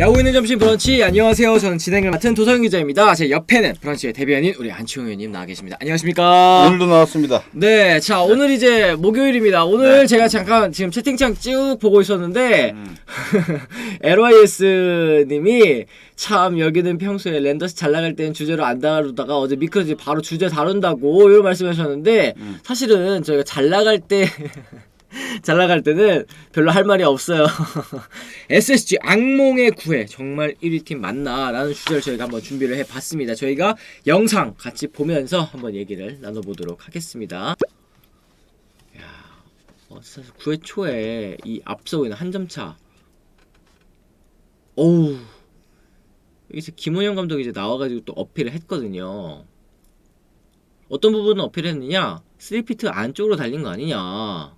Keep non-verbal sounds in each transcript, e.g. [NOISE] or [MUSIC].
야구 있는 점심 브런치 안녕하세요. 저는 진행을 맡은 도서영 기자입니다. 제 옆에는 브런치의 대변인 우리 안치홍 의원님 나와 계십니다. 안녕하십니까? 오늘도 나왔습니다. 네, 자 오늘 이제 목요일입니다. 오늘 제가 잠깐 지금 채팅창 쭉 보고 있었는데 음. [LAUGHS] LYS님이 참 여기는 평소에 랜더스 잘 나갈 때는 주제로 안 다루다가 어제 미끄러지 바로 주제 다룬다고 이런 말씀하셨는데 음. 사실은 저희가 잘 나갈 때 [LAUGHS] 잘 나갈 때는 별로 할 말이 없어요. [LAUGHS] SSG 악몽의 구해 정말 1위 팀 맞나? 라는 주제를 저희가 한번 준비를 해봤습니다. 저희가 영상 같이 보면서 한번 얘기를 나눠보도록 하겠습니다. 야, 어, 사실 9회 초에 이 앞서고 있는 한 점 차. 어우, 여기서 김원영 감독이 이제 나와가지고 또 어필을 했거든요. 어떤 부분은 어필했느냐? 3피트 안쪽으로 달린 거 아니냐?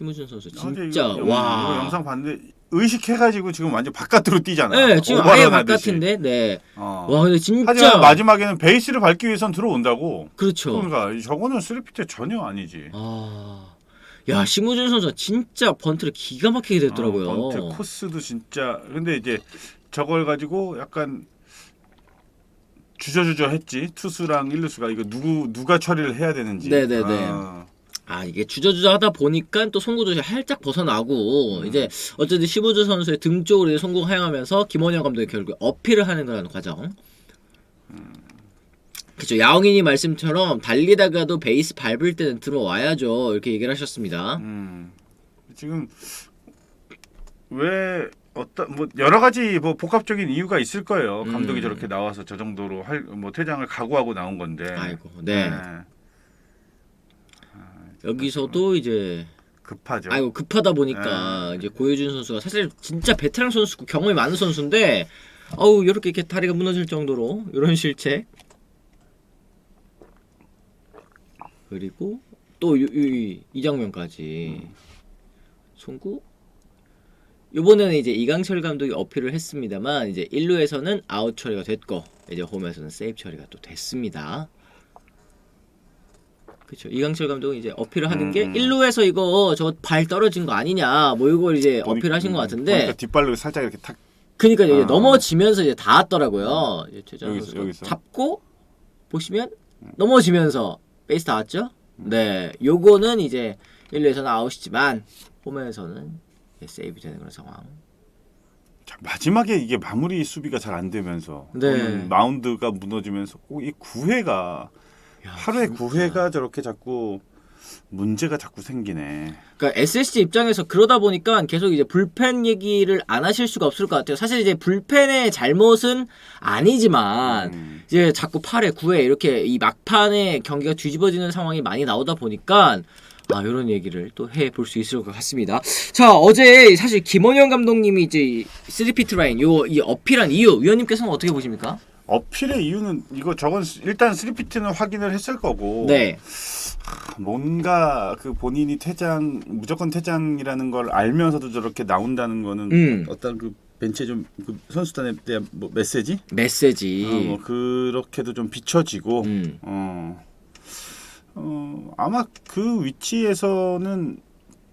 심우준 선수 어제 진짜 영- 와. 이거 영상 봤는데 의식해가지고 지금 완전 바깥으로 뛰잖아. 네, 지금 아예. 바깥인데, 네. 어. 와, 근데 진짜 하지만 마지막에는 베이스를 밟기 위해선 들어온다고. 그렇죠. 그러니까 저거는 스리피트 전혀 아니지. 아, 야 심우준 선수 진짜 번트를 기가 막히게 됐더라고요. 어, 번트 코스도 진짜. 근데 이제 저걸 가지고 약간 주저주저 했지. 투수랑 일루수가 이거 누구 누가 처리를 해야 되는지. 네네네. 어. 아 이게 주저주저 하다 보니까 또 송구도 살짝 벗어나고 음. 이제 어쨌든 심우준 선수의 등 쪽으로 이제 송구 하향하면서 김원영 감독이 결국 어필을 하는 그런 과정. 그렇죠. 야옹인이 말씀처럼 달리다가도 베이스 밟을 때는 들어와야죠. 이렇게 얘기를 하셨습니다. 음. 지금 왜 어떤 뭐 여러 가지 뭐 복합적인 이유가 있을 거예요. 감독이 음. 저렇게 나와서 저 정도로 할 뭐 퇴장을 각오하고 나온 건데. 아이고, 네. 네. 여기서도 이제 급하죠. 아이고 급하다 보니까 네. 이제 고효준 선수가 사실 진짜 베테랑 선수고 경험이 많은 선수인데 어우 이렇게 이렇게 다리가 무너질 정도로 이런 실책 그리고 또이 장면까지 송구 이번에는 이제 이강철 감독이 어필을 했습니다만 이제 1루에서는 아웃 처리가 됐고 이제 홈에서는 세이브 처리가 또 됐습니다. 그렇죠. 이강철 감독이 이제 어필을 하는 게 음. 1루에서 이거 저 발 떨어진 거 아니냐 뭐 이걸 이제 보니- 어필하신 것 음, 같은데 보니까 뒷발로 살짝 이렇게 탁 그러니까 이제 아. 넘어지면서 이제 닿았더라고요. 이제 최정 여기서. 잡고 보시면 넘어지면서 베이스 닿았죠? 네, 요거는 이제 1루에서는 아웃이지만 홈에서는 세이브 되는 그런 상황. 자, 마지막에 이게 마무리 수비가 잘 안 되면서 네. 마운드가 무너지면서 꼭이 9회가 야, 하루에. 9회가 저렇게 자꾸 문제가 자꾸 생기네. 그러니까 SSG 입장에서 그러다 보니까 계속 이제 불펜 얘기를 안 하실 수가 없을 것 같아요. 사실 이제 불펜의 잘못은 아니지만 음. 이제 자꾸 8회, 9회 이렇게 이 막판에 경기가 뒤집어지는 상황이 많이 나오다 보니까 아 이런 얘기를 또 해 볼 수 있을 것 같습니다. 자 어제 사실 김원영 감독님이 이제 3피트 라인 요 이 어필한 이유 위원님께서는 어떻게 보십니까? 어필의 이유는 이거 저건 스- 일단 3피트는 확인을 했을 거고 네, 뭔가 그 본인이 퇴장 무조건 퇴장이라는 걸 알면서도 저렇게 나온다는 거는 음. 어떤 그 벤치에 좀 그 선수단에 대한 뭐 메시지 메시지. 어, 뭐 그렇게도 좀 비춰지고 음. 어, 어 아마 그 위치에서는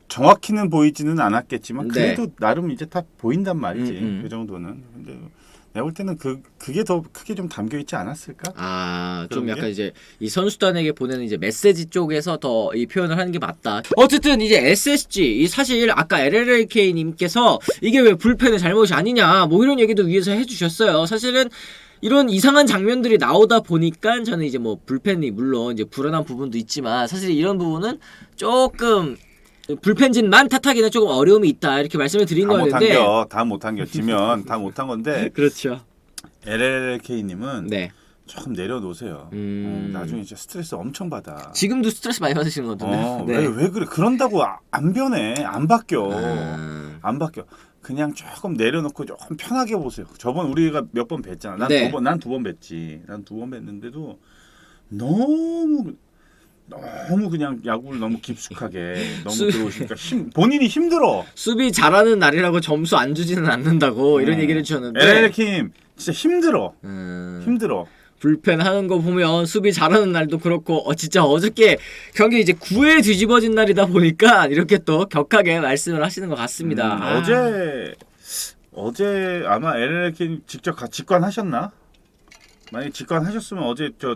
정확히는 보이지는 않았겠지만 네. 그래도 나름 이제 다 보인단 말이지 음, 음. 그 정도는 근데 내가 볼 때는 그 그게 더 크게 좀 담겨 있지 않았을까? 아, 좀 약간 게? 이제 이 선수단에게 보내는 이제 메시지 쪽에서 더 이 표현을 하는 게 맞다. 어쨌든 이제 SSG 이 사실 아까 LLK 님께서 이게 왜 불펜의 잘못이 아니냐 뭐 이런 얘기도 위에서 해주셨어요. 사실은 이런 이상한 장면들이 나오다 보니까 저는 이제 뭐 불펜이 물론 이제 불안한 부분도 있지만 사실 이런 부분은 조금 불펜진만 탓하기는 조금 어려움이 있다 이렇게 말씀을 드린 다 거였는데 겨, 다 못한 겨. 지면 다 못한 건데 [LAUGHS] 그렇죠. LLK님은 네. 조금 내려놓으세요. 음. 어, 나중에 진짜 스트레스 엄청 받아. 지금도 스트레스 많이 받으시는 것 같은데. 어, 왜, 왜 그래? 그런다고 아- 안 변해. 안 바뀌어. 아. 안 바뀌어. 그냥 조금 내려놓고 조금 편하게 보세요. 저번 우리가 몇 번 뵀잖아. 난 네. 두 번, 난 두 번 뵀지. 난 두 번 뵀는데도 너무 너무 그냥 야구를 너무 깊숙하게 [LAUGHS] 너무 수- 들어오시니까 힘 본인이 힘들어. 수비 잘하는 날이라고 점수 안 주지는 않는다고 이런 음. 얘기를 주셨는데 LL킴 진짜 힘들어. 음, 힘들어. 불펜 하는 거 보면 수비 잘하는 날도 그렇고 어 진짜 어저께 경기 이제 9회 뒤집어진 날이다 보니까 [LAUGHS] 이렇게 또 격하게 말씀을 하시는 것 같습니다. 음, 아. 어제 어제 아마 LLK 직접 가, 직관하셨나? 만약에 직관하셨으면 어제 저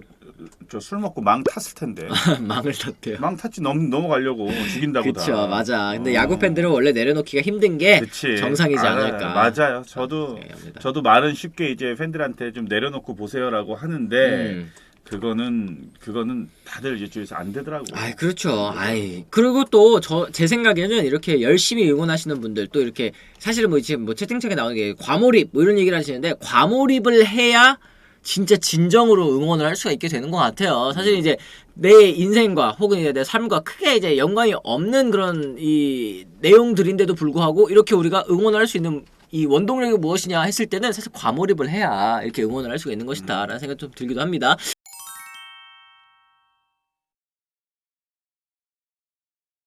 저 술 먹고 망 탔을 텐데 [LAUGHS] 망을 탔대요. 망 탔지 넘 넘어가려고 죽인다고 그쵸 다. 맞아. 근데 어. 야구 팬들은 원래 내려놓기가 힘든 게 그치. 정상이지 알아요. 않을까. 맞아요. 저도 네, 합니다. 저도 말은 쉽게 이제 팬들한테 좀 내려놓고 보세요라고 하는데 음. 그거는 그거는 다들 이쪽에서 안 되더라고. 아, 그렇죠. 아이, 그리고 또 저 제 생각에는 이렇게 열심히 응원하시는 분들 또 이렇게 사실은 뭐 지금 뭐 채팅창에 나오는 게 과몰입 뭐 이런 얘기를 하시는데 과몰입을 해야 진짜 진정으로 응원을 할 수가 있게 되는 것 같아요. 사실 이제 내 인생과 혹은 이제 내 삶과 크게 이제 연관이 없는 그런 이 내용들인데도 불구하고 이렇게 우리가 응원을 할수 있는 이 원동력이 무엇이냐 했을 때는 사실 과몰입을 해야 이렇게 응원을 할 수가 있는 것이다라는 생각이 좀 들기도 합니다.